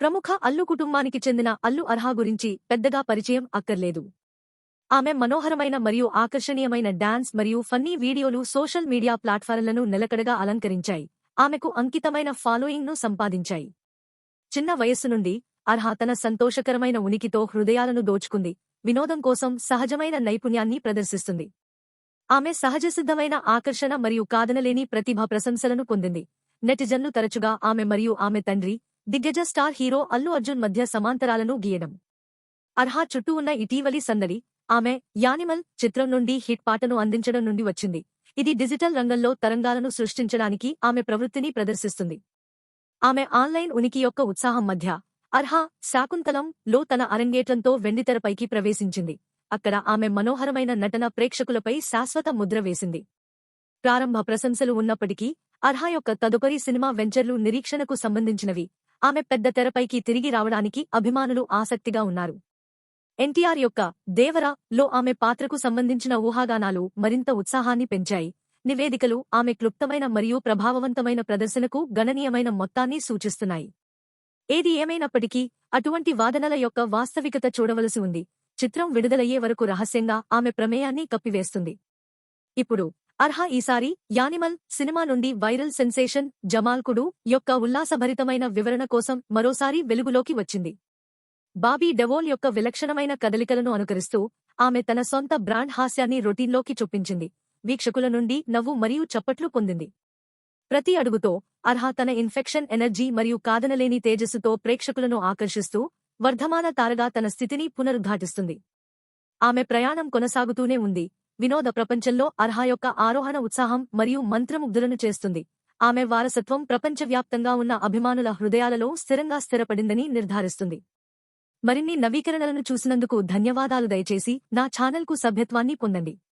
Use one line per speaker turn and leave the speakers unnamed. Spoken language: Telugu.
ప్రముఖ అల్లు కుటుంబానికి చెందిన అల్లు అర్హా గురించి పెద్దగా పరిచయం అక్కర్లేదు. ఆమె మనోహరమైన మరియు ఆకర్షణీయమైన డాన్స్ మరియు ఫన్నీ వీడియోలు సోషల్ మీడియా ప్లాట్ఫారంలను నిలకడగా అలంకరించాయి. ఆమెకు అంకితమైన ఫాలోయింగ్ను సంపాదించాయి. చిన్న వయస్సు నుండి అర్హా తన సంతోషకరమైన ఉనికితో హృదయాలను దోచుకుంది. వినోదం కోసం సహజమైన నైపుణ్యాన్ని ప్రదర్శిస్తుంది. ఆమె సహజసిద్ధమైన ఆకర్షణ మరియు కాదనలేని ప్రతిభ ప్రశంసలను పొందింది. నెటిజన్లు తరచుగా ఆమె మరియు ఆమె తండ్రి దిగ్గజ స్టార్ హీరో అల్లు అర్జున్ మధ్య సమాంతరాలను గీయడం. అర్హా చుట్టూ ఉన్న ఇటీవలి సందడి ఆమె యానిమల్ చిత్రం నుండి హిట్ పాటను అందించడం నుండి వచ్చింది. ఇది డిజిటల్ రంగంలో తరంగాలను సృష్టించడానికి ఆమె ప్రవృత్తిని ప్రదర్శిస్తుంది. ఆమె ఆన్లైన్ ఉనికి యొక్క ఉత్సాహం మధ్య అర్హా శాకుంతలం లో తన అరంగేట్రంతో వెండితెరపైకి ప్రవేశించింది. అక్కడ ఆమె మనోహరమైన నటన ప్రేక్షకులపై శాశ్వత ముద్ర వేసింది. ప్రారంభ ప్రశంసలు ఉన్నప్పటికీ అర్హా యొక్క తదుపరి సినిమా వెంచర్లు నిరీక్షణకు సంబంధించినవి. ఆమె పెద్ద తెరపైకి తిరిగి రావడానికి అభిమానులు ఆసక్తిగా ఉన్నారు. ఎన్టీఆర్ యొక్క దేవరా లో ఆమె పాత్రకు సంబంధించిన ఊహాగానాలు మరింత ఉత్సాహాన్ని పెంచాయి. నివేదికలు ఆమె క్లుప్తమైన మరియు ప్రభావవంతమైన ప్రదర్శనకు గణనీయమైన మొత్తాన్ని సూచిస్తున్నాయి. ఏది ఏమైనప్పటికీ అటువంటి వాదనల యొక్క వాస్తవికత చూడవలసి ఉంది. చిత్రం విడుదలయ్యే వరకు రహస్యంగా ఆమె ప్రమేయాన్ని కప్పివేస్తుంది. ఇప్పుడు అర్హ ఈసారి యానిమల్ సినిమా నుండి వైరల్ సెన్సేషన్ జమాల్కుడు యొక్క ఉల్లాసభరితమైన వివరణ కోసం మరోసారి వెలుగులోకి వచ్చింది. బాబీ డెవోల్ యొక్క విలక్షణమైన కదలికలను అనుకరిస్తూ ఆమె తన సొంత బ్రాండ్ హాస్యాన్ని రొటీన్లోకి చొప్పించింది వీక్షకుల నుండి నవ్వు మరియు చప్పట్లు పొందింది. ప్రతి అడుగుతో అర్హా తన ఇన్ఫెక్షన్ ఎనర్జీ మరియు కాదనలేని తేజస్సుతో ప్రేక్షకులను ఆకర్షిస్తూ వర్ధమాన తారగా తన స్థితిని పునరుద్ఘాటిస్తుంది. ఆమె ప్రయాణం కొనసాగుతూనే ఉంది వినోద ప్రపంచంలో అర్హ యొక్క ఆరోహణ ఉత్సాహం మరియు మంత్రముగ్ధులను చేస్తుంది. ఆమె వారసత్వం ప్రపంచవ్యాప్తంగా ఉన్న అభిమానుల హృదయాలలో స్థిరంగా స్థిరపడిందని నిర్ధారిస్తుంది. మరిన్ని నవీకరణలను చూసినందుకు ధన్యవాదాలు దయచేసి నా ఛానల్కు సభ్యత్వాన్ని పొందండి.